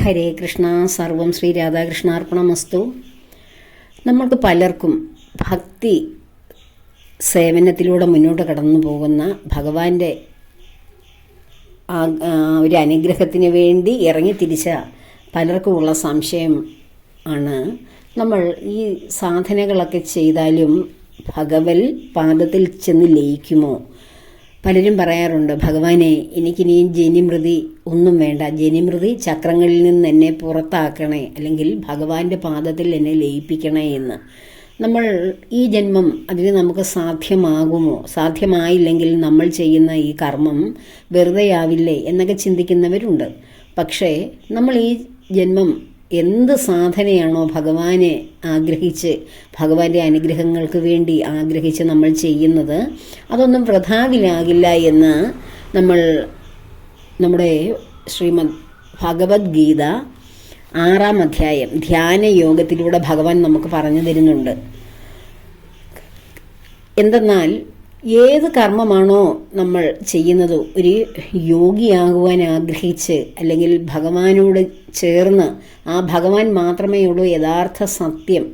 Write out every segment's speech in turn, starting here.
ഹരേ കൃഷ്ണ സർവം ശ്രീ രാധാകൃഷ്ണാർപ്പണമസ്തു. നമ്മൾക്ക് പലർക്കും ഭക്തി സേവനത്തിലൂടെ മുന്നോട്ട് കടന്നു പോകുന്ന ഭഗവാന്റെ ഒരു അനുഗ്രഹത്തിന് വേണ്ടി ഇറങ്ങി തിരിച്ച പലർക്കുമുള്ള സംശയം ആണ്. നമ്മൾ ഈ സാധനകളൊക്കെ ചെയ്താലും ഭഗവൽ പാദത്തിൽ ചെന്ന് ലയിക്കുമോ? പലരും പറയാറുണ്ട് ഭഗവാനെ എനിക്കിനി ജനിമൃതി ഒന്നും വേണ്ട. ജനിമൃതി ചക്രങ്ങളിൽ നിന്ന് എന്നെ പുറത്താക്കണേ അല്ലെങ്കിൽ ഭഗവാന്റെ പാദത്തിൽ എന്നെ ലയിപ്പിക്കണേ എന്ന്. നമ്മൾ ഈ ജന്മം അതിന് നമുക്ക് സാധ്യമാകുമോ? സാധ്യമായില്ലെങ്കിൽ നമ്മൾ ചെയ്യുന്ന ഈ കർമ്മം വെറുതെയാവില്ലേ എന്നൊക്കെ ചിന്തിക്കുന്നവരുണ്ട്. പക്ഷേ നമ്മൾ ഈ ജന്മം എന്ത് സാധനയാണോ ഭഗവാനെ ആഗ്രഹിച്ച് ഭഗവാന്റെ അനുഗ്രഹങ്ങൾക്ക് വേണ്ടി ആഗ്രഹിച്ച് നമ്മൾ ചെയ്യുന്നത് അതൊന്നും വൃഥാവിലാകില്ല എന്ന് നമ്മൾ നമ്മുടെ ശ്രീമദ് ഭഗവത്ഗീത ആറാം അധ്യായം ധ്യാന യോഗത്തിലൂടെ ഭഗവാൻ നമുക്ക് പറഞ്ഞു തരുന്നുണ്ട്. എന്തെന്നാൽ ഏത് കർമ്മമാണോ നമ്മൾ ചെയ്യുന്നത് ഒരു യോഗിയാകുവാൻ ആഗ്രഹിച്ച് അല്ലെങ്കിൽ ഭഗവാനോട് ചേർന്ന് ആ ഭഗവാൻ മാത്രമേ ഉള്ളൂ യഥാർത്ഥ സത്യം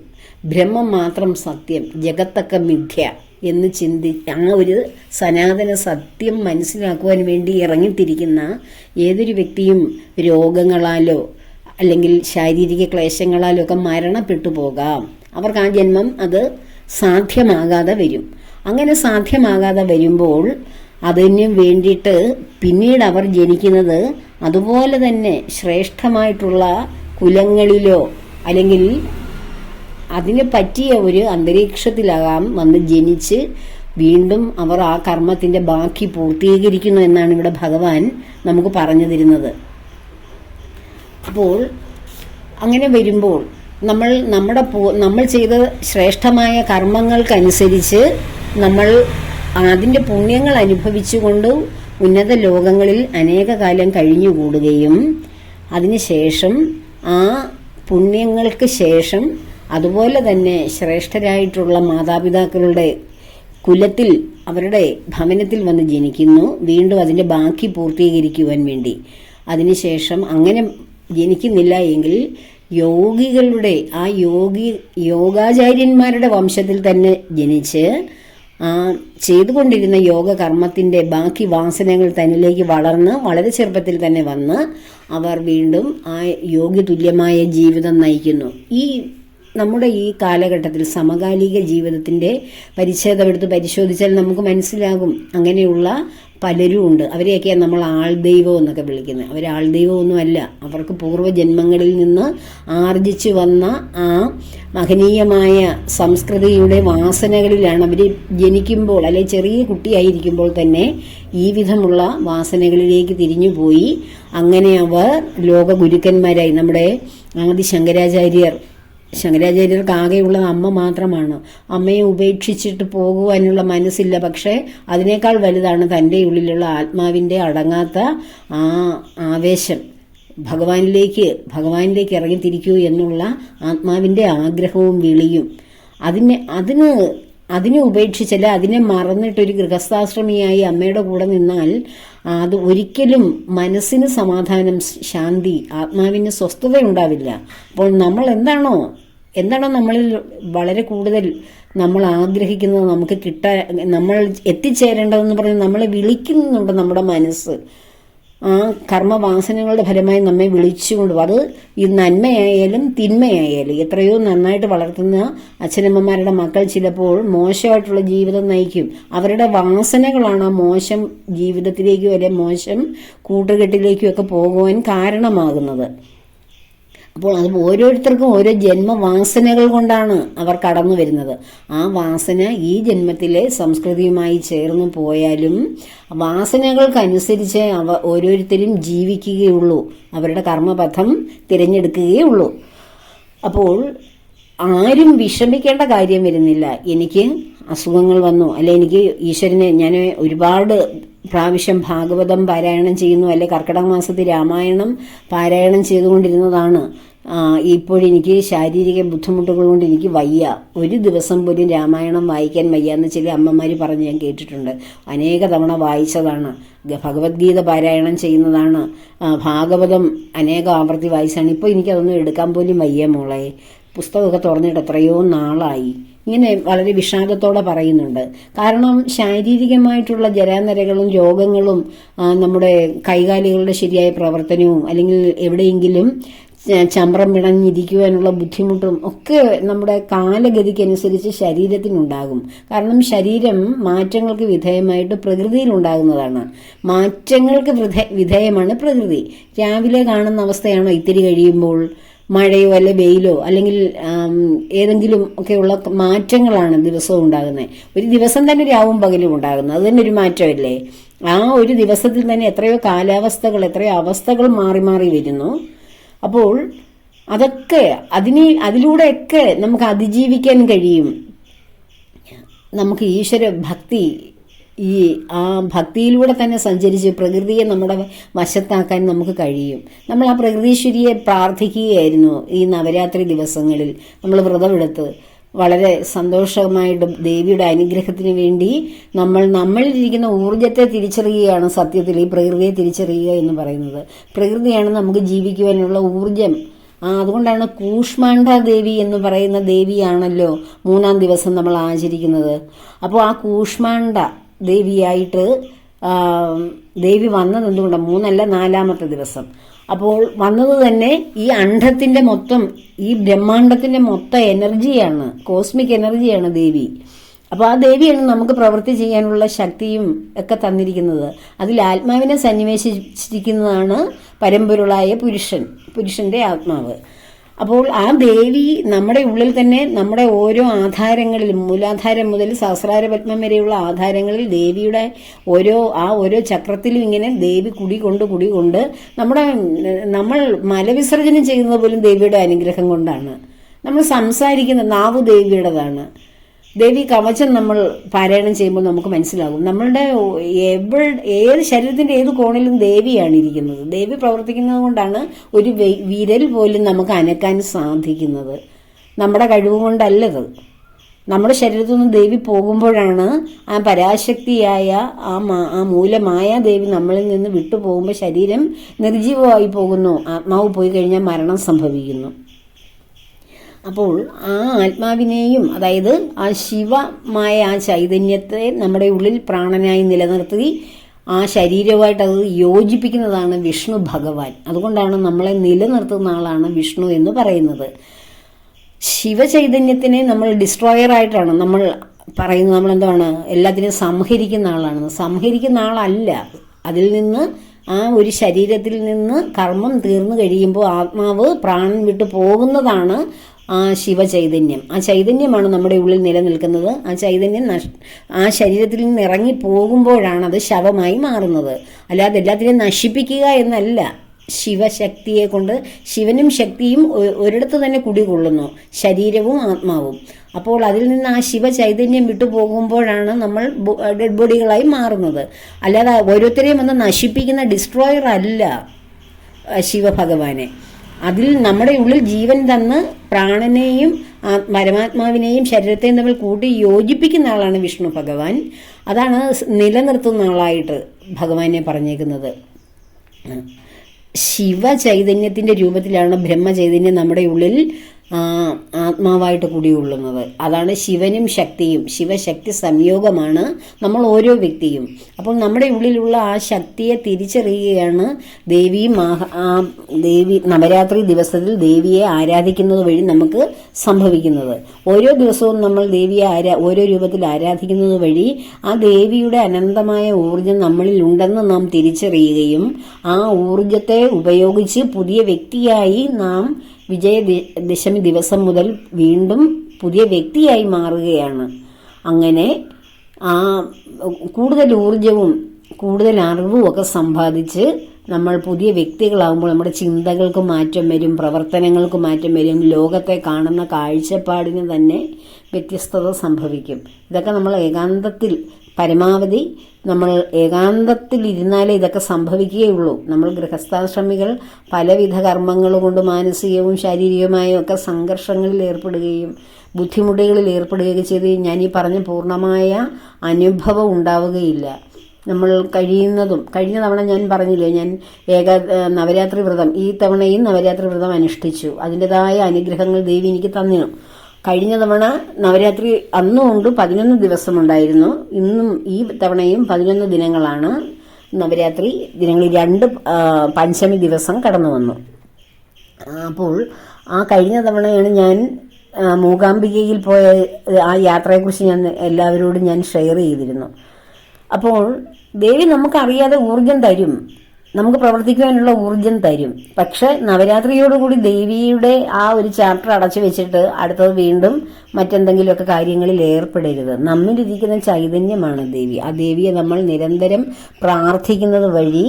ബ്രഹ്മം മാത്രം സത്യം ജഗത്തൊക്കെ മിഥ്യ എന്ന് ചിന്തി ആ ഒരു സനാതന സത്യം മനസ്സിലാക്കുവാൻ വേണ്ടി ഇറങ്ങിത്തിരിക്കുന്ന ഏതൊരു വ്യക്തിയും രോഗങ്ങളാലോ അല്ലെങ്കിൽ ശാരീരിക ക്ലേശങ്ങളാലോ ഒക്കെ മരണപ്പെട്ടു പോകാം. അവർക്ക് ആ ജന്മം അത് സാധ്യമാകാതെ വരും. അങ്ങനെ സാധ്യമാകാതെ വരുമ്പോൾ അതിന് വേണ്ടിയിട്ട് പിന്നീട് അവർ ജനിക്കുന്നത് അതുപോലെ തന്നെ ശ്രേഷ്ഠമായിട്ടുള്ള കുലങ്ങളിലോ അല്ലെങ്കിൽ അതിന് പറ്റിയ ഒരു അന്തരീക്ഷത്തിലാകാം വന്ന് ജനിച്ച് വീണ്ടും അവർ ആ കർമ്മത്തിന്റെ ബാക്കി പൂർത്തീകരിക്കുന്നു എന്നാണ് ഇവിടെ ഭഗവാൻ നമുക്ക് പറഞ്ഞു തരുന്നത്. അപ്പോൾ അങ്ങനെ വരുമ്പോൾ നമ്മൾ നമ്മുടെ നമ്മൾ ചെയ്ത ശ്രേഷ്ഠമായ കർമ്മങ്ങൾക്കനുസരിച്ച് നമ്മൾ അതിന്റെ പുണ്യങ്ങൾ അനുഭവിച്ചുകൊണ്ട് ഉന്നത ലോകങ്ങളിൽ അനേക കാലം കഴിഞ്ഞുകൂടുകയും അതിനുശേഷം ആ പുണ്യങ്ങൾക്ക് ശേഷം അതുപോലെ തന്നെ ശ്രേഷ്ഠരായിട്ടുള്ള മാതാപിതാക്കളുടെ കുലത്തിൽ അവരുടെ ഭവനത്തിൽ വന്ന് ജനിക്കുന്നു. വീണ്ടും അതിന്റെ ബാക്കി പൂർത്തീകരിക്കുവാൻ വേണ്ടി. അതിനുശേഷം അങ്ങനെ ജനിക്കുന്നില്ല എങ്കിൽ യോഗികളുടെ ആ യോഗി യോഗാചാര്യന്മാരുടെ വംശത്തിൽ തന്നെ ജനിച്ച് ആ ചെയ്തുകൊണ്ടിരുന്ന യോഗ കർമ്മത്തിന്റെ ബാക്കി വാസനകൾ തന്നിലേക്ക് വളർന്ന് വളരെ ചെറുപ്പത്തിൽ തന്നെ വന്ന് അവർ വീണ്ടും ആ യോഗി തുല്യമായ ജീവിതം നയിക്കുന്നു. ഈ നമ്മുടെ ഈ കാലഘട്ടത്തിൽ സമകാലിക ജീവിതത്തിന്റെ പരിച്ഛേദമെടുത്ത് പരിശോധിച്ചാൽ നമുക്ക് മനസ്സിലാകും. അങ്ങനെയുള്ള പലരും ഉണ്ട്. അവരെയൊക്കെയാണ് നമ്മൾ ആൾദൈവം എന്നൊക്കെ വിളിക്കുന്നത്. അവർ ആൾദൈവമൊന്നുമല്ല അവർക്ക് പൂർവജന്മങ്ങളിൽ നിന്ന് ആർജിച്ചു വന്ന ആ മഹനീയമായ സംസ്കൃതിയുടെ വാസനകളിലാണ് അവർ ജനിക്കുമ്പോൾ അല്ലെ ചെറിയ കുട്ടിയായിരിക്കുമ്പോൾ തന്നെ ഈ വിധമുള്ള വാസനകളിലേക്ക് തിരിഞ്ഞുപോയി അങ്ങനെ അവർ ലോക ഗുരുക്കന്മാരായി നമ്മുടെ ആദി ശങ്കരാചാര്യർ ശങ്കരാചാര്യർക്ക് ആകെയുള്ളത് അമ്മ മാത്രമാണ്. അമ്മയെ ഉപേക്ഷിച്ചിട്ട് പോകുവാനുള്ള മനസ്സില്ല. പക്ഷേ അതിനേക്കാൾ വലുതാണ് തന്റെ ഉള്ളിലുള്ള ആത്മാവിന്റെ അടങ്ങാത്ത ആ ആവേശം. ഭഗവാനിലേക്ക് ഭഗവാനിലേക്ക് ഇറങ്ങിത്തിരിക്കൂ എന്നുള്ള ആത്മാവിന്റെ ആഗ്രഹവും വിളിയും. അതിനെ അതിന് അതിനെ ഉപേക്ഷിച്ചല്ല അതിനെ മറന്നിട്ടൊരു ഗൃഹസ്ഥാശ്രമിയായി അമ്മയുടെ കൂടെ നിന്നാൽ അത് ഒരിക്കലും മനസ്സിന് സമാധാനം ശാന്തി ആത്മാവിന് സ്വസ്ഥത ഉണ്ടാവില്ല അപ്പോൾ നമ്മൾ എന്താണോ എന്താണോ നമ്മളിൽ വളരെ കൂടുതൽ നമ്മൾ ആഗ്രഹിക്കുന്നത് നമുക്ക് കിട്ടാൻ നമ്മൾ എത്തിച്ചേരേണ്ടതെന്ന് പറഞ്ഞ് നമ്മളെ വിളിക്കുന്നുണ്ട് നമ്മുടെ മനസ്സ്. ആ കർമ്മവാസനകളുടെ ഫലമായി നമ്മെ വിളിച്ചുകൊണ്ട് അത് ഈ നന്മയായാലും തിന്മയായാലും എത്രയോ നന്നായിട്ട് വളർത്തുന്ന അച്ഛനമ്മമാരുടെ മക്കൾ ചിലപ്പോൾ മോശമായിട്ടുള്ള ജീവിതം നയിക്കും. അവരുടെ വാസനകളാണ് ആ മോശം ജീവിതത്തിലേക്കും അല്ലെ മോശം കൂട്ടുകെട്ടിലേക്കും ഒക്കെ പോകുവാൻ കാരണമാകുന്നത്. അപ്പോൾ അത് ഓരോരുത്തർക്കും ഓരോ ജന്മവാസനകൾ കൊണ്ടാണ് അവർ കടന്നു വരുന്നത്. ആ വാസന ഈ ജന്മത്തിലെ സംസ്കൃതിയുമായി ചേർന്ന് പോയാലും വാസനകൾക്കനുസരിച്ച് അവ ഓരോരുത്തരും ജീവിക്കുകയുള്ളൂ. അവരുടെ കർമ്മപഥം തിരഞ്ഞെടുക്കുകയുള്ളൂ. അപ്പോൾ ആരും വിഷമിക്കേണ്ട കാര്യം വരുന്നില്ല. എനിക്ക് അസുഖങ്ങൾ വന്നു. അല്ലെ എനിക്ക് ഈശ്വരനെ ഞാൻ ഒരുപാട് പ്രാവശ്യം ഭാഗവതം പാരായണം ചെയ്യുന്നു. അല്ലെ കർക്കിടക മാസത്തിൽ രാമായണം പാരായണം ചെയ്തുകൊണ്ടിരുന്നതാണ്. ഇപ്പോഴെനിക്ക് ശാരീരിക ബുദ്ധിമുട്ടുകൾ കൊണ്ട് എനിക്ക് വയ്യ. ഒരു ദിവസം പോലും രാമായണം വായിക്കാൻ വയ്യ എന്ന് ചില അമ്മമാർ പറഞ്ഞ് ഞാൻ കേട്ടിട്ടുണ്ട്. അനേക തവണ വായിച്ചതാണ്. ഭഗവത്ഗീത പാരായണം ചെയ്യുന്നതാണ്. ഭാഗവതം അനേക ആവർത്തി വായിച്ചാണ് ഇപ്പോൾ എനിക്കതൊന്നും എടുക്കാൻ പോലും വയ്യ മോളെ. പുസ്തകമൊക്കെ തുറന്നിട്ട് എത്രയോ നാളായി. ഇങ്ങനെ വളരെ വിഷാദത്തോടെ പറയുന്നുണ്ട്. കാരണം ശാരീരികമായിട്ടുള്ള ജരാനരകളും രോഗങ്ങളും നമ്മുടെ കൈകാലികളുടെ ശരിയായ പ്രവർത്തനവും അല്ലെങ്കിൽ എവിടെയെങ്കിലും ചമ്രം പിണഞ്ഞിരിക്കുവാനുള്ള ബുദ്ധിമുട്ടും ഒക്കെ നമ്മുടെ കാലഗതിക്കനുസരിച്ച് ശരീരത്തിനുണ്ടാകും. കാരണം ശരീരം മാറ്റങ്ങൾക്ക് വിധേയമായിട്ട് പ്രകൃതിയിൽ ഉണ്ടാകുന്നതാണ് മാറ്റങ്ങൾക്ക് വിധേ- വിധേയമാണ് പ്രകൃതി. രാവിലെ കാണുന്ന അവസ്ഥയാണോ ഇത്തിരി കഴിയുമ്പോൾ? മഴയോ അല്ലെ വെയിലോ? അല്ലെങ്കിൽ ഏതെങ്കിലും ഒക്കെയുള്ള മാറ്റങ്ങളാണ് ദിവസവും ഉണ്ടാകുന്നത്. ഒരു ദിവസം തന്നെ രാവും പകലും ഉണ്ടാകുന്നത്. അത് തന്നെ ഒരു മാറ്റമല്ലേ? ആ ഒരു ദിവസത്തിൽ തന്നെ എത്രയോ കാലാവസ്ഥകൾ എത്രയോ അവസ്ഥകൾ മാറി മാറി വരുന്നു. അപ്പോൾ അതൊക്കെ അതിനെ അതിലൂടെയൊക്കെ നമുക്ക് അതിജീവിക്കാൻ കഴിയും. നമുക്ക് ഈശ്വര ഭക്തി ഈ ആ ഭക്തിയിലൂടെ തന്നെ സഞ്ചരിച്ച് പ്രകൃതിയെ നമ്മുടെ വശത്താക്കാൻ നമുക്ക് കഴിയും. നമ്മൾ ആ പ്രകൃതീശ്വരിയെ പ്രാർത്ഥിക്കുകയായിരുന്നു ഈ നവരാത്രി ദിവസങ്ങളിൽ. നമ്മൾ വ്രതമെടുത്ത് വളരെ സന്തോഷമായിട്ടും ദേവിയുടെ അനുഗ്രഹത്തിന് വേണ്ടി നമ്മൾ നമ്മളിലിരിക്കുന്ന ഊർജത്തെ തിരിച്ചറിയുകയാണ് സത്യത്തിൽ ഈ പ്രകൃതിയെ തിരിച്ചറിയുക എന്ന് പറയുന്നത്. പ്രകൃതിയാണ് നമുക്ക് ജീവിക്കുവാനുള്ള ഊർജം ആ അതുകൊണ്ടാണ് കൂഷ്മാണ്ഡ ദേവി എന്ന് പറയുന്ന ദേവിയാണല്ലോ മൂന്നാം ദിവസം നമ്മൾ ആചരിക്കുന്നത്. അപ്പോൾ ആ കൂഷ്മാണ്ഡ ദേവിയായിട്ട് ദേവി വന്നത് എന്തുകൊണ്ടാണ്? മൂന്നല്ല നാലാമത്തെ ദിവസം. അപ്പോൾ വന്നത് തന്നെ ഈ അണ്ഡത്തിന്റെ മൊത്തം ഈ ബ്രഹ്മാണ്ടത്തിന്റെ മൊത്തം എനർജിയാണ് കോസ്മിക് എനർജിയാണ് ദേവി. അപ്പോൾ ആ ദേവിയാണ് നമുക്ക് പ്രവൃത്തി ചെയ്യാനുള്ള ശക്തിയും ഒക്കെ തന്നിരിക്കുന്നത്. അതിൽ ആത്മാവിനെ സന്നിവേശിച്ചിരിക്കുന്നതാണ് പരമ്പൊരുളായ പുരുഷൻ പുരുഷന്റെ ആത്മാവ്. അപ്പോൾ ആ ദേവി നമ്മുടെ ഉള്ളിൽ തന്നെ നമ്മുടെ ഓരോ ആധാരങ്ങളിലും മൂലാധാരം മുതൽ സഹസ്രാര പത്മം വരെയുള്ള ആധാരങ്ങളിൽ ദേവിയുടെ ഓരോ ആ ഓരോ ചക്രത്തിലും ഇങ്ങനെ ദേവി കുടികൊണ്ട് കുടികൊണ്ട് കുടി കൊണ്ട് നമ്മുടെ നമ്മൾ മലവിസർജനം ചെയ്യുന്നത് പോലും ദേവിയുടെ അനുഗ്രഹം കൊണ്ടാണ്. നമ്മൾ സംസാരിക്കുന്ന നാവ് ദേവിയുടേതാണ്. ദേവി കവചം നമ്മൾ പാരായണം ചെയ്യുമ്പോൾ നമുക്ക് മനസ്സിലാകും. നമ്മളുടെ എവിടെ ഏത് ശരീരത്തിന്റെ ഏത് കോണിലും ദേവിയാണ് ഇരിക്കുന്നത്. ദേവി പ്രവർത്തിക്കുന്നത് കൊണ്ടാണ് ഒരു വിരൽ പോലും നമുക്ക് അനക്കാൻ സാധിക്കുന്നത്. നമ്മുടെ കഴിവ് കൊണ്ടല്ലത് നമ്മുടെ ശരീരത്തിൽ നിന്ന് ദേവി പോകുമ്പോഴാണ് ആ പരാശക്തിയായ ആ മാ- ആ മൂലമായ ദേവി നമ്മളിൽ നിന്ന് വിട്ടു പോകുമ്പോൾ ശരീരം നിർജീവമായി പോകുന്നു. ആത്മാവ് പോയി കഴിഞ്ഞാൽ മരണം സംഭവിക്കുന്നു. അപ്പോൾ ആ ആത്മാവിനെയും അതായത് ആ ശിവമായ ആ ചൈതന്യത്തെ നമ്മുടെ ഉള്ളിൽ പ്രാണനായി നിലനിർത്തി ആ ശരീരവുമായിട്ട് അത് യോജിപ്പിക്കുന്നതാണ് വിഷ്ണു ഭഗവാൻ. അതുകൊണ്ടാണ് നമ്മളെ നിലനിർത്തുന്ന ആളാണ് വിഷ്ണു എന്ന് പറയുന്നത്. ശിവചൈതന്യത്തിനെ നമ്മൾ ഡിസ്ട്രോയർ ആയിട്ടാണ് നമ്മൾ പറയുന്നത്. നമ്മൾ എന്താണ് എല്ലാത്തിനെയും സംഹരിക്കുന്ന ആളാണ്. സംഹരിക്കുന്ന ആളല്ല. അതിൽ നിന്ന് ആ ഒരു ശരീരത്തിൽ നിന്ന് കർമ്മം തീർന്നു കഴിയുമ്പോൾ ആത്മാവ് പ്രാണൻ വിട്ടു പോകുന്നതാണ് ആ ശിവചൈതന്യം. ആ ചൈതന്യമാണ് നമ്മുടെ ഉള്ളിൽ നിലനിൽക്കുന്നത്. ആ ചൈതന്യം നഷ് ആ ശരീരത്തിൽ നിന്ന് ഇറങ്ങി പോകുമ്പോഴാണ് അത് ശവമായി മാറുന്നത്. അല്ലാതെ എല്ലാത്തിനെയും നശിപ്പിക്കുക എന്നല്ല. ശിവശക്തിയെ കൊണ്ട് ശിവനും ശക്തിയും ഒരിടത്ത് തന്നെ കുടികൊള്ളുന്നു. ശരീരവും ആത്മാവും. അപ്പോൾ അതിൽ നിന്ന് ആ ശിവ ചൈതന്യം വിട്ടു പോകുമ്പോഴാണ് നമ്മൾ ഡെഡ് ബോഡികളായി മാറുന്നത്. അല്ലാതെ ഓരോരുത്തരെയും വന്ന് നശിപ്പിക്കുന്ന ഡിസ്ട്രോയർ അല്ല ശിവഭഗവാനെ. അതിൽ നമ്മുടെ ഉള്ളിൽ ജീവൻ തന്ന് പ്രാണനെയും പരമാത്മാവിനെയും ശരീരത്തെയും തമ്മിൽ കൂട്ടി യോജിപ്പിക്കുന്ന ആളാണ് വിഷ്ണു ഭഗവാൻ. അതാണ് നിലനിർത്തുന്ന ആളായിട്ട് ഭഗവാനെ പറഞ്ഞേക്കുന്നത്. ശിവ ചൈതന്യത്തിന്റെ രൂപത്തിലാണ് ബ്രഹ്മചൈതന്യം നമ്മുടെ ഉള്ളിൽ ആത്മാവായിട്ട് കുടികൊള്ളുന്നത്. അതാണ് ശിവനും ശക്തിയും. ശിവശക്തി സംയോഗമാണ് നമ്മൾ ഓരോ വ്യക്തിയും. അപ്പോൾ നമ്മുടെ ഉള്ളിലുള്ള ആ ശക്തിയെ തിരിച്ചറിയുകയാണ് ദേവി മഹാ ദേവി നവരാത്രി ദിവസത്തിൽ ദേവിയെ ആരാധിക്കുന്നത് വഴി നമുക്ക് സംഭവിക്കുന്നത്. ഓരോ ദിവസവും നമ്മൾ ദേവിയെ ആരാ ഓരോ രൂപത്തിൽ ആരാധിക്കുന്നത് വഴി ആ ദേവിയുടെ അനന്തമായ ഊർജം നമ്മളിൽ ഉണ്ടെന്ന് നാം തിരിച്ചറിയുകയും ആ ഊർജത്തെ ഉപയോഗിച്ച് പുതിയ വ്യക്തിയായി നാം വിജയ ദി- ദശമി ദിവസം മുതൽ വീണ്ടും പുതിയ വ്യക്തിയായി മാറുകയാണ്. അങ്ങനെ ആ കൂടുതൽ ഊർജവും കൂടുതൽ അറിവും ഒക്കെ സമ്പാദിച്ച് നമ്മൾ പുതിയ വ്യക്തികളാകുമ്പോൾ നമ്മുടെ ചിന്തകൾക്ക് മാറ്റം വരും പ്രവർത്തനങ്ങൾക്ക് മാറ്റം വരും ലോകത്തെ കാണുന്ന കാഴ്ചപ്പാടിന് തന്നെ വ്യത്യസ്തത സംഭവിക്കും. ഇതൊക്കെ നമ്മൾ ഏകാന്തത്തിൽ പരമാവധി നമ്മൾ ഏകാന്തത്തിലിരുന്നാലേ ഇതൊക്കെ സംഭവിക്കുകയുള്ളൂ. നമ്മൾ ഗൃഹസ്ഥാശ്രമികൾ പലവിധ കർമ്മങ്ങൾ കൊണ്ട് മാനസികവും ശാരീരികമായും ഒക്കെ സംഘർഷങ്ങളിൽ ഏർപ്പെടുകയും ബുദ്ധിമുട്ടുകളിൽ ഏർപ്പെടുകയൊക്കെ ചെയ്ത് ഞാൻ ഈ പറഞ്ഞ പൂർണമായ അനുഭവം ഉണ്ടാവുകയില്ല. നമ്മൾ കഴിയുന്നതും കഴിഞ്ഞ തവണ ഞാൻ പറഞ്ഞില്ലേ ഞാൻ ഏക നവരാത്രി വ്രതം ഈ തവണയും നവരാത്രി വ്രതം അനുഷ്ഠിച്ചു. അതിന്റെതായ അനുഗ്രഹങ്ങൾ ദേവി എനിക്ക് തന്നിരുന്നു. കഴിഞ്ഞ തവണ നവരാത്രി അന്നും ഉണ്ട് പതിനൊന്ന് ദിവസമുണ്ടായിരുന്നു ഇന്നും ഈ തവണയും പതിനൊന്ന് ദിനങ്ങളാണ് നവരാത്രി ദിനങ്ങളിൽ രണ്ട് പഞ്ചമി ദിവസം കടന്നു വന്നു. അപ്പോൾ ആ കഴിഞ്ഞ തവണയാണ് ഞാൻ മൂകാംബികയിൽ പോയ ആ യാത്രയെക്കുറിച്ച് ഞാൻ എല്ലാവരോടും ഞാൻ ഷെയർ ചെയ്തിരുന്നു. അപ്പോൾ ദേവി നമുക്കറിയാതെ ഊർജം തരും. നമുക്ക് പ്രവർത്തിക്കുവാനുള്ള ഊർജം തരും. പക്ഷെ നവരാത്രിയോടുകൂടി ദേവിയുടെ ആ ഒരു ചാപ്റ്റർ അടച്ചു വെച്ചിട്ട് അടുത്തത് വീണ്ടും മറ്റെന്തെങ്കിലുമൊക്കെ കാര്യങ്ങളിൽ ഏർപ്പെടരുത്. നമ്മിലിരിക്കുന്ന ചൈതന്യമാണ് ദേവി. ആ ദേവിയെ നമ്മൾ നിരന്തരം പ്രാർത്ഥിക്കുന്നത് വഴി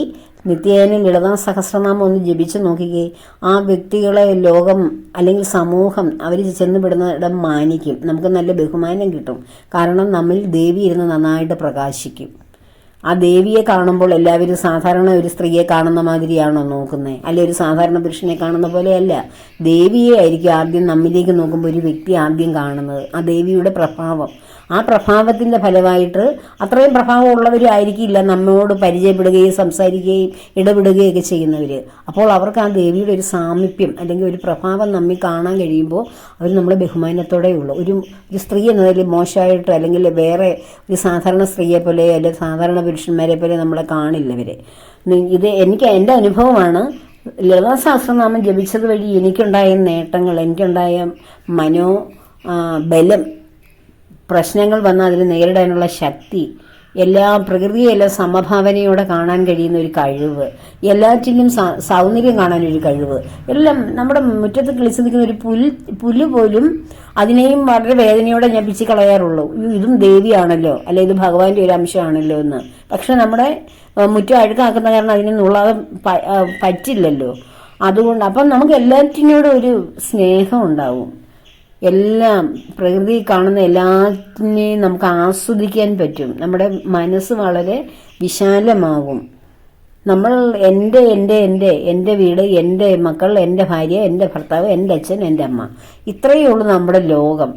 നിത്യേന ലളിതാ സഹസ്രനാമം ഒന്ന് ജപിച്ചു നോക്കിക്കേ. ആ വ്യക്തികളെ ലോകം അല്ലെങ്കിൽ സമൂഹം അവർ ചെന്നുപെടുന്നിടം മാനിക്കും. നമുക്ക് നല്ല ബഹുമാനം കിട്ടും. കാരണം നമ്മിൽ ദേവി ഇരുന്ന് നന്നായിട്ട് പ്രകാശിക്കും. ആ ദേവിയെ കാണുമ്പോൾ എല്ലാവരും സാധാരണ ഒരു സ്ത്രീയെ കാണുന്ന മാതിരിയാണോ നോക്കുന്നത് അല്ലെ ഒരു സാധാരണ പുരുഷനെ കാണുന്ന പോലെയല്ല. ദേവിയെ ആയിരിക്കും ആദ്യം നമ്മിലേക്ക് നോക്കുമ്പോൾ ഒരു വ്യക്തി ആദ്യം കാണുന്നത്. ആ ദേവിയുടെ പ്രഭാവം. ആ പ്രഭാവത്തിന്റെ ഫലമായിട്ട് അത്രയും പ്രഭാവം ഉള്ളവരും ആയിരിക്കില്ല നമ്മോട് പരിചയപ്പെടുകയും സംസാരിക്കുകയും ഇടപെടുകയും ഒക്കെ ചെയ്യുന്നവർ അപ്പോൾ അവർക്ക് ആ ദേവിയുടെ ഒരു സാമീപ്യം അല്ലെങ്കിൽ ഒരു പ്രഭാവം നമ്മി കാണാൻ കഴിയുമ്പോൾ അവർ നമ്മളെ ബഹുമാനത്തോടെ ഉള്ളു. ഒരു ഒരു സ്ത്രീ എന്നതിൽ മോശമായിട്ട് അല്ലെങ്കിൽ വേറെ ഒരു സാധാരണ സ്ത്രീയെ പോലെ അല്ലെങ്കിൽ സാധാരണ പുരുഷന്മാരെ പോലെ നമ്മളെ കാണില്ല ഇവരെ. ഇത് എനിക്ക് എന്റെ അനുഭവമാണ്. ലളിതാ സഹസ്രനാമം ജപിച്ചത് വഴി എനിക്കുണ്ടായ നേട്ടങ്ങൾ എനിക്കുണ്ടായ മനോ ബലം പ്രശ്നങ്ങൾ വന്നാൽ അതിനെ നേരിടാനുള്ള ശക്തി എല്ലാ പ്രകൃതിയെല്ലാം സമഭാവനയോടെ കാണാൻ കഴിയുന്ന ഒരു കഴിവ്. എല്ലാറ്റിലും സൗന്ദര്യം കാണാൻ ഒരു കഴിവ്. എല്ലാം നമ്മുടെ മുറ്റത്ത് കിളിച്ചു നിൽക്കുന്ന ഒരു പുൽ പുല്ല് പോലും അതിനെയും വളരെ വേദനയോടെ ഞപ്പിച്ച് കളയാറുള്ളൂ. "അയ്യോ, ഇതും ദേവിയാണല്ലോ അല്ലെ ഇത് ഭഗവാന്റെ ഒരു അംശമാണല്ലോ എന്ന്. പക്ഷെ നമ്മുടെ മുറ്റം അഴുക്കാക്കുന്ന കാരണം അതിനെ നുള്ളാതെ പറ്റില്ലല്ലോ. അതുകൊണ്ട് അപ്പം നമുക്ക് എല്ലാറ്റിനോടും ഒരു സ്നേഹം ഉണ്ടാവും. എല്ലാം പ്രകൃതി കാണുന്ന എല്ലാത്തിനെയും നമുക്ക് ആസ്വദിക്കാൻ പറ്റും. നമ്മുടെ മനസ്സ് വളരെ വിശാലമാകും. നമ്മൾ എന്റെ എന്റെ എന്റെ എന്റെ വീട് എന്റെ മക്കൾ എന്റെ ഭാര്യ എന്റെ ഭർത്താവ് എന്റെ അച്ഛൻ എന്റെ അമ്മ. ഇത്രയേ ഉള്ളൂ നമ്മുടെ ലോകം.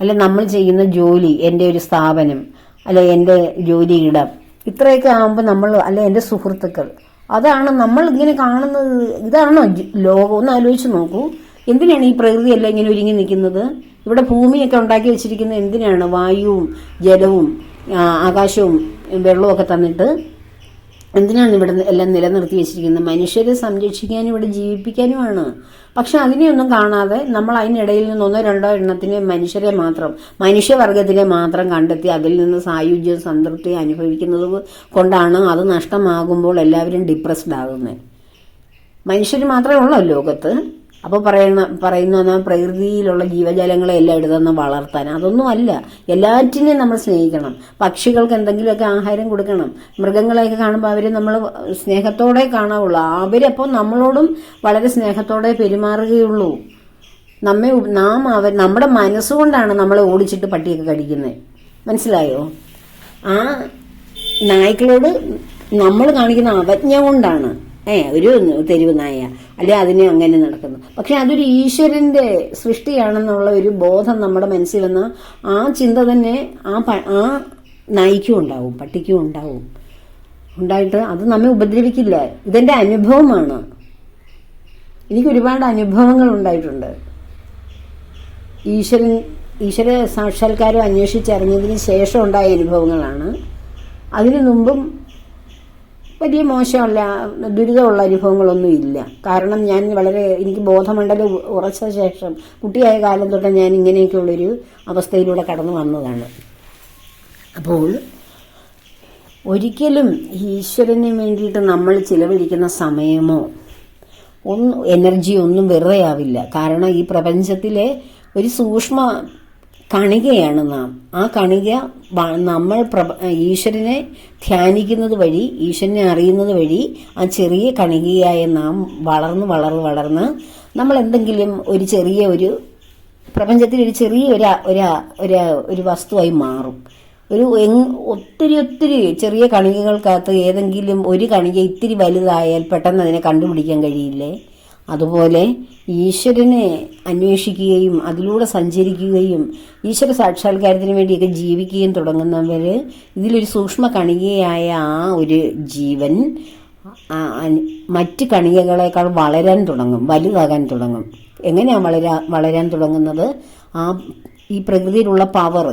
അല്ലെ നമ്മൾ ചെയ്യുന്ന ജോലി എന്റെ ഒരു സ്ഥാപനം അല്ലെ എന്റെ ജോലിയിടം ഇത്രയൊക്കെ ആകുമ്പോൾ നമ്മൾ അല്ലെ എന്റെ സുഹൃത്തുക്കൾ. അതാണ് നമ്മൾ ഇങ്ങനെ കാണുന്നത്. ഇതാണോ ലോകം? ഒന്ന് ആലോചിച്ച് നോക്കൂ. എന്തിനാണ് ഈ പ്രകൃതിയെല്ലാം ഇങ്ങനെ ഒരുങ്ങി നിൽക്കുന്നത്? ഇവിടെ ഭൂമിയൊക്കെ ഉണ്ടാക്കി വെച്ചിരിക്കുന്നത് എന്തിനാണ്? വായുവും ജലവും ആകാശവും വെള്ളവും ഒക്കെ തന്നിട്ട് എന്തിനാണ് ഇവിടെ എല്ലാം നിലനിർത്തി വെച്ചിരിക്കുന്നത്? മനുഷ്യരെ സംരക്ഷിക്കാനും ഇവിടെ ജീവിപ്പിക്കാനുമാണ്. പക്ഷെ അതിനെയൊന്നും കാണാതെ നമ്മൾ അതിനിടയിൽ നിന്ന് ഒന്നോ രണ്ടോ എണ്ണത്തിന് മനുഷ്യരെ മാത്രം മനുഷ്യവർഗത്തിനെ മാത്രം കണ്ടെത്തി അതിൽ നിന്ന് സായുജ്യം സംതൃപ്തി അനുഭവിക്കുന്നത് കൊണ്ടാണ് അത് നഷ്ടമാകുമ്പോൾ എല്ലാവരും ഡിപ്രസ്ഡ് ആകുന്നത്. മനുഷ്യർ മാത്രമേ ഉള്ളൂ ലോകത്ത്? അപ്പോൾ പറയണ പറയുന്ന പ്രകൃതിയിലുള്ള ജീവജാലങ്ങളെ എല്ലാം എടുത്തുനിന്ന് വളർത്താൻ. അതൊന്നും അല്ല എല്ലാറ്റിനെയും നമ്മൾ സ്നേഹിക്കണം. പക്ഷികൾക്ക് എന്തെങ്കിലുമൊക്കെ ആഹാരം കൊടുക്കണം. മൃഗങ്ങളെയൊക്കെ കാണുമ്പോൾ അവരെ നമ്മൾ സ്നേഹത്തോടെ കാണാവുള്ളൂ. അവരപ്പോൾ നമ്മളോടും വളരെ സ്നേഹത്തോടെ പെരുമാറുകയുള്ളൂ. നമ്മെ നാം അവർ നമ്മുടെ മനസ്സുകൊണ്ടാണ് നമ്മളെ ഓടിച്ചിട്ട് പട്ടിയൊക്കെ കടിക്കുന്നത്. മനസ്സിലായോ? ആ നായ്ക്കളോട് നമ്മൾ കാണിക്കുന്ന അവജ്ഞ കൊണ്ടാണ്. ഏ ഒരു തെരുവ് നായ. അല്ലെ അതിനെ അങ്ങനെ നടക്കുന്നു. പക്ഷെ അതൊരു ഈശ്വരന്റെ സൃഷ്ടിയാണെന്നുള്ള ഒരു ബോധം നമ്മുടെ മനസ്സിൽ വന്ന ആ ചിന്ത തന്നെ ആ ആ നായിക്കും ഉണ്ടാവും പട്ടിക്കും ഉണ്ടാവും. ഉണ്ടായിട്ട് അത് നമ്മെ ഉപദ്രവിക്കില്ല. ഇതെന്റെ അനുഭവമാണ്. എനിക്ക് ഒരുപാട് അനുഭവങ്ങൾ ഉണ്ടായിട്ടുണ്ട്. ഈശ്വരൻ ഈശ്വര സാക്ഷാത്കാരം അന്വേഷിച്ചറിഞ്ഞതിന് ശേഷം ഉണ്ടായ അനുഭവങ്ങളാണ്. അതിനു മുമ്പും വലിയ മോശമല്ല. ദുരിതമുള്ള അനുഭവങ്ങളൊന്നും ഇല്ല. കാരണം ഞാൻ വളരെ എനിക്ക് ബോധമണ്ഡലം ഉറച്ച ശേഷം കുട്ടിയായ കാലം തൊട്ട് ഞാൻ ഇങ്ങനെയൊക്കെയുള്ളൊരു അവസ്ഥയിലൂടെ കടന്നു വന്നതാണ്. അപ്പോൾ ഒരിക്കലും ഈശ്വരന് വേണ്ടിയിട്ട് നമ്മൾ ചിലവഴിക്കുന്ന സമയമോ ഒന്നും എനർജി ഒന്നും വെറുതെയാവില്ല. കാരണം ഈ പ്രപഞ്ചത്തിലെ ഒരു സൂക്ഷ്മ കണികയാണ് നാം. ആ കണിക നമ്മൾ ഈശ്വരനെ ധ്യാനിക്കുന്നത് വഴി ഈശ്വരനെ അറിയുന്നത് വഴി ആ ചെറിയ കണികയായ നാം വളർന്ന് വളർന്ന് വളർന്ന് നമ്മൾ എന്തെങ്കിലും ഒരു ചെറിയ ഒരു പ്രപഞ്ചത്തിൽ ഒരു ചെറിയ ഒരു ഒരു ഒരു വസ്തുവായി മാറും. ഒരു ഒത്തിരി ഒത്തിരി ചെറിയ കണികകൾക്കകത്ത് ഏതെങ്കിലും ഒരു കണിക ഇത്തിരി വലുതായാൽ പെട്ടെന്ന് അതിനെ കണ്ടുപിടിക്കാൻ കഴിയില്ലേ? അതുപോലെ ഈശ്വരനെ അന്വേഷിക്കുകയും അതിലൂടെ സഞ്ചരിക്കുകയും ഈശ്വര സാക്ഷാത്കാരത്തിന് വേണ്ടിയൊക്കെ ജീവിക്കുകയും തുടങ്ങുന്നവർ ഇതിലൊരു സൂക്ഷ്മ കണികയായ ആ ഒരു ജീവൻ മറ്റ് കണികകളെക്കാൾ വളരാൻ തുടങ്ങും വലുതാകാൻ തുടങ്ങും. എങ്ങനെയാണ് വളരാ വളരാൻ തുടങ്ങുന്നത്? ആ ഈ പ്രകൃതിയിലുള്ള പവർ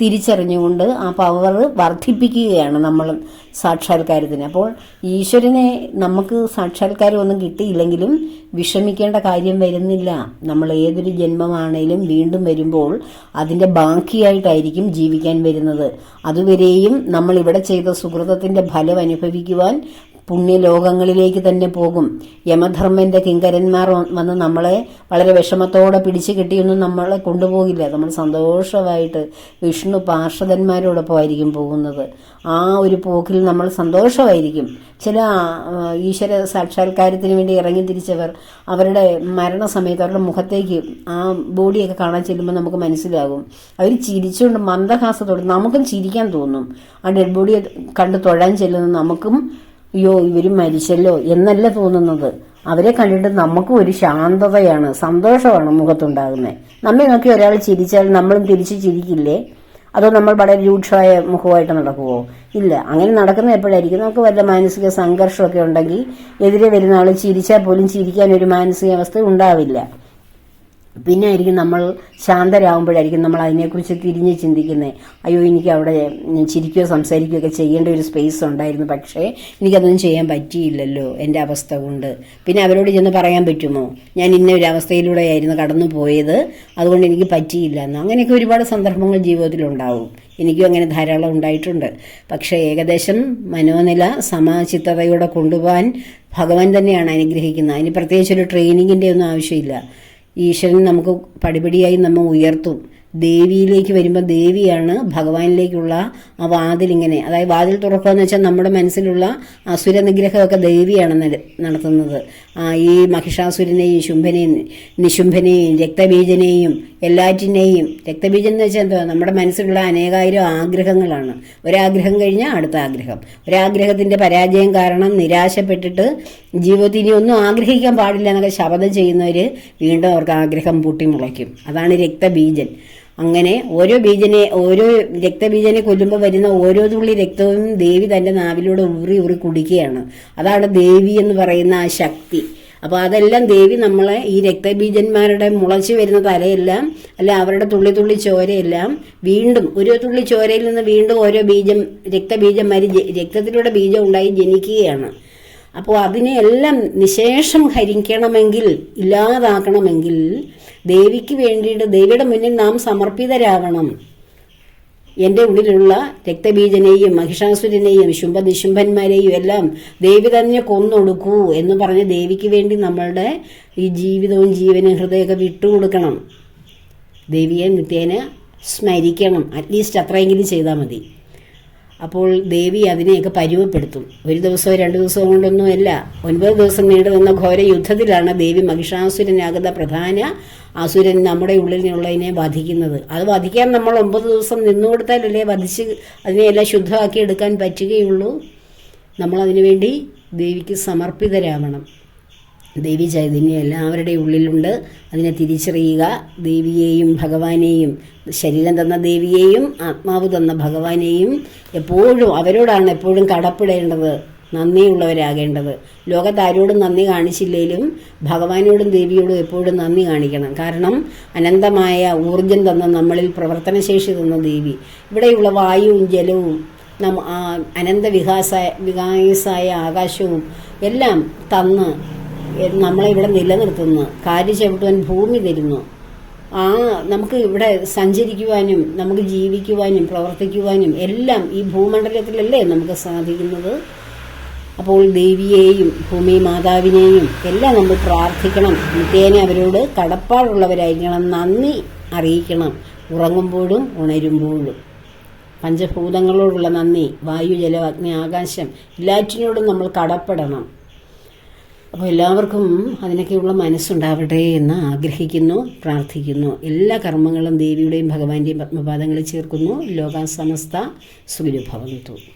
തിരിച്ചറിഞ്ഞുകൊണ്ട് ആ പവർ വർദ്ധിപ്പിക്കുകയാണ് നമ്മൾ സാക്ഷാത്കാരത്തിന്. അപ്പോൾ ഈശ്വരനെ നമുക്ക് സാക്ഷാത്കാരം ഒന്നും കിട്ടിയില്ലെങ്കിലും വിഷമിക്കേണ്ട കാര്യം വരുന്നില്ല. നമ്മൾ ഏതൊരു ജന്മമാണേലും വീണ്ടും വരുമ്പോൾ അതിന്റെ ബാക്കിയായിട്ടായിരിക്കും ജീവിക്കാൻ വരുന്നത്. അതുവരെയും നമ്മൾ ഇവിടെ ചെയ്ത സുഹൃതത്തിന്റെ ഫലം അനുഭവിക്കുവാൻ പുണ്യലോകങ്ങളിലേക്ക് തന്നെ പോകും. യമധർമ്മന്റെ കിങ്കരന്മാർ വന്ന് നമ്മളെ വളരെ വിഷമത്തോടെ പിടിച്ചു കെട്ടിയൊന്നും നമ്മളെ കൊണ്ടുപോകില്ല. നമ്മൾ സന്തോഷമായിട്ട് വിഷ്ണു പാർഷദന്മാരോടൊപ്പം ആയിരിക്കും പോകുന്നത്. ആ ഒരു പോക്കിൽ നമ്മൾ സന്തോഷമായിരിക്കും. ചില ഈശ്വര സാക്ഷാത്കാരത്തിന് വേണ്ടി ഇറങ്ങി തിരിച്ചവർ അവരുടെ മരണസമയത്ത് അവരുടെ മുഖത്തേക്ക് ആ ബോഡിയൊക്കെ കാണാൻ ചെല്ലുമ്പോൾ നമുക്ക് മനസ്സിലാകും. അവർ ചിരിച്ചുകൊണ്ട് മന്ദഹാസത്തോടെ നമുക്കും ചിരിക്കാൻ തോന്നും. ആ ഡെഡ് ബോഡിയെ കണ്ട് തൊഴാൻ ചെല്ലുന്ന നമുക്കും അയ്യോ ഇവർ മരിച്ചല്ലോ എന്നല്ല തോന്നുന്നത്. അവരെ കണ്ടിട്ട് നമുക്കും ഒരു ശാന്തതയാണ് സന്തോഷമാണ് മുഖത്തുണ്ടാകുന്നത് നമ്മെ നോക്കി ഒരാൾ ചിരിച്ചാൽ നമ്മളും തിരിച്ച് ചിരിക്കില്ലേ? അതോ നമ്മൾ വളരെ രൂക്ഷമായ മുഖമായിട്ട് നടക്കുമോ ഇല്ല അങ്ങനെ നടക്കുന്ന എപ്പോഴായിരിക്കും നമുക്ക് വല്ല മാനസിക സംഘർഷമൊക്കെ ഉണ്ടെങ്കിൽ എതിരെ വരുന്ന ആൾ ചിരിച്ചാൽ പോലും ചിരിക്കാൻ ഒരു മാനസികാവസ്ഥ ഉണ്ടാവില്ല. പിന്നെ ആയിരിക്കും നമ്മൾ ശാന്തരാകുമ്പോഴായിരിക്കും നമ്മൾ അതിനെക്കുറിച്ച് തിരിഞ്ഞ് ചിന്തിക്കുന്നത്. അയ്യോ എനിക്ക് അവിടെ ചിരിക്കുകയോ സംസാരിക്കുകയോ ഒക്കെ ചെയ്യേണ്ട ഒരു സ്പേസ് ഉണ്ടായിരുന്നു. പക്ഷേ എനിക്കതൊന്നും ചെയ്യാൻ പറ്റിയില്ലല്ലോ എന്റെ അവസ്ഥ കൊണ്ട്. പിന്നെ അവരോട് ചെന്ന് പറയാൻ പറ്റുമോ? ഞാൻ ഇന്ന ഒരു അവസ്ഥയിലൂടെയായിരുന്നു കടന്നു പോയത്. അതുകൊണ്ട് എനിക്ക് പറ്റിയില്ല എന്ന്. അങ്ങനെയൊക്കെ ഒരുപാട് സന്ദർഭങ്ങൾ ജീവിതത്തിലുണ്ടാവും. എനിക്കും അങ്ങനെ ധാരാളം ഉണ്ടായിട്ടുണ്ട്. പക്ഷേ ഏകദേശം മനോനില സമചിത്തതയോടെ കൊണ്ടുപോകാൻ ഭഗവാൻ തന്നെയാണ് അനുഗ്രഹിക്കുന്നത്. അതിന് പ്രത്യേകിച്ച് ഒരു ട്രെയിനിങ്ങിന്റെ ഒന്നും ആവശ്യമില്ല. ഈശ്വരൻ നമുക്ക് പടിപടിയായി നമ്മൾ ഉയർത്തും. ദേവിയിലേക്ക് വരുമ്പോൾ ദേവിയാണ് ഭഗവാനിലേക്കുള്ള ആ വാതിലിങ്ങനെ. അതായത് വാതിൽ തുറക്കുക എന്ന് വെച്ചാൽ നമ്മുടെ മനസ്സിലുള്ള അസുര നിഗ്രഹമൊക്കെ ദേവിയാണ് നട- നടത്തുന്നത്. ഈ മഹിഷാസുരനെയും ശുംഭനെയും നിശുംഭനെയും രക്തബീജനെയും എല്ലാറ്റിനെയും. രക്തബീജം എന്ന് വെച്ചാൽ എന്തുവാ നമ്മുടെ മനസ്സിലുള്ള അനേകായിരം ആഗ്രഹങ്ങളാണ്. ഒരാഗ്രഹം കഴിഞ്ഞാൽ അടുത്ത ആഗ്രഹം. ഒരാഗ്രഹത്തിന്റെ പരാജയം കാരണം നിരാശപ്പെട്ടിട്ട് ജീവിതത്തിൽ ഇനി ഒന്നും ആഗ്രഹിക്കാൻ പാടില്ല എന്നൊക്കെ ശപഥം ചെയ്യുന്നവർ വീണ്ടും അവർക്ക് ആഗ്രഹം പൂട്ടി മുളയ്ക്കും അതാണ് രക്തബീജൻ. അങ്ങനെ ഓരോ ബീജനെ ഓരോ രക്തബീജനെ കൊല്ലുമ്പോൾ വരുന്ന ഓരോ തുള്ളി രക്തവും ദേവി തന്റെ നാവിലൂടെ ഉറി ഉറി കുടിക്കുകയാണ്. അതാണ് ദേവി എന്ന് പറയുന്ന ആ ശക്തി. അപ്പോൾ അതെല്ലാം ദേവി നമ്മളെ ഈ രക്തബീജന്മാരുടെ മുളച്ച് വരുന്ന തലയെല്ലാം അല്ല അവരുടെ തുള്ളി തുള്ളി ചോരയെല്ലാം വീണ്ടും ഒരു തുള്ളി ചോരയിൽ നിന്ന് വീണ്ടും ഓരോ ബീജം രക്തബീജന്മാർ രക്തത്തിലൂടെ ബീജം ഉണ്ടായി ജനിക്കുകയാണ്. അപ്പോൾ അതിനെയെല്ലാം നിശേഷം ഹരിക്കണമെങ്കിൽ ഇല്ലാതാക്കണമെങ്കിൽ ദേവിക്ക് വേണ്ടിയിട്ട് ദേവിയുടെ മുന്നിൽ നാം സമർപ്പിതരാകണം. എന്റെ ഉള്ളിലുള്ള രക്തബീജനെയും മഹിഷാസുരനെയും ശുംഭനിശുംഭന്മാരെയും എല്ലാം ദേവി തന്നെ കൊന്നൊടുക്കൂ എന്ന് പറഞ്ഞ് ദേവിക്ക് വേണ്ടി നമ്മളുടെ ഈ ജീവിതവും ജീവനും ഹൃദയമൊക്കെ വിട്ടുകൊടുക്കണം. ദേവിയെ നിത്യേന സ്മരിക്കണം. അറ്റ്ലീസ്റ്റ് അത്രയെങ്കിലും ചെയ്താൽ മതി. അപ്പോൾ ദേവി അതിനെയൊക്കെ പരിമപ്പെടുത്തും. ഒരു ദിവസമോ രണ്ട് ദിവസമോ കൊണ്ടൊന്നുമല്ല. ഒൻപത് ദിവസം നീണ്ടു നിന്ന ഘോര യുദ്ധത്തിലാണ് ദേവി മഹിഷാസുരനാകുന്ന പ്രധാന അസുരൻ നമ്മുടെ ഉള്ളിൽ ഉള്ളിലുള്ളതിനെ വധിക്കുന്നത് അത് വധിക്കാൻ നമ്മൾ ഒമ്പത് ദിവസം നിന്നു കൊടുത്താലല്ലേ വധിച്ച് അതിനെയെല്ലാം ശുദ്ധമാക്കി എടുക്കാൻ പറ്റുകയുള്ളൂ. നമ്മളതിനു വേണ്ടി ദേവിക്ക് സമർപ്പിതരാവണം. ദേവി ചൈതന്യം എല്ലാവരുടെയും ഉള്ളിലുണ്ട്. അതിനെ തിരിച്ചറിയുക. ദേവിയെയും ഭഗവാനെയും ശരീരം തന്ന ദേവിയെയും ആത്മാവ് തന്ന ഭഗവാനെയും എപ്പോഴും അവരോടാണ് എപ്പോഴും കടപ്പെടേണ്ടത്. നന്ദിയുള്ളവരാകേണ്ടത്. ലോകത്ത് ആരോടും നന്ദി കാണിച്ചില്ലെങ്കിലും ഭഗവാനോടും ദേവിയോടും എപ്പോഴും നന്ദി കാണിക്കണം. കാരണം അനന്തമായ ഊർജം തന്ന നമ്മളിൽ പ്രവർത്തനശേഷി തന്ന ദേവി. ഇവിടെയുള്ള വായുവും ജലവും നമ്മ ആ അനന്ത വികാസ വികാസായ ആകാശവും എല്ലാം തന്ന് നമ്മളെ ഇവിടെ നിലനിർത്തുന്നു. കാര്യ ചവിട്ടുവാൻ ഭൂമി തരുന്നു. ആ നമുക്ക് ഇവിടെ സഞ്ചരിക്കുവാനും നമുക്ക് ജീവിക്കുവാനും പ്രവർത്തിക്കുവാനും എല്ലാം ഈ ഭൂമണ്ഡലത്തിലല്ലേ നമുക്ക് സാധിക്കുന്നത്? അപ്പോൾ ദേവിയെയും ഭൂമി മാതാവിനെയും എല്ലാം നമ്മൾ പ്രാർത്ഥിക്കണം. നിത്യേന അവരോട് കടപ്പാടുള്ളവരായിരിക്കണം. നന്ദി അറിയിക്കണം. ഉറങ്ങുമ്പോഴും ഉണരുമ്പോഴും. പഞ്ചഭൂതങ്ങളോടുള്ള നന്ദി വായു ജലം അഗ്നി ആകാശം എല്ലാറ്റിനോടും നമ്മൾ കടപ്പെടണം. അപ്പോൾ എല്ലാവർക്കും അതിനൊക്കെയുള്ള മനസ്സുണ്ടാവട്ടെ എന്ന് ആഗ്രഹിക്കുന്നു പ്രാർത്ഥിക്കുന്നു. എല്ലാ കർമ്മങ്ങളും ദേവിയുടെയും ഭഗവാന്റെയും പത്മപാദങ്ങളിൽ ചേർക്കുന്നു. ലോകാസമസ്ത സുഖിനുഭവന്തു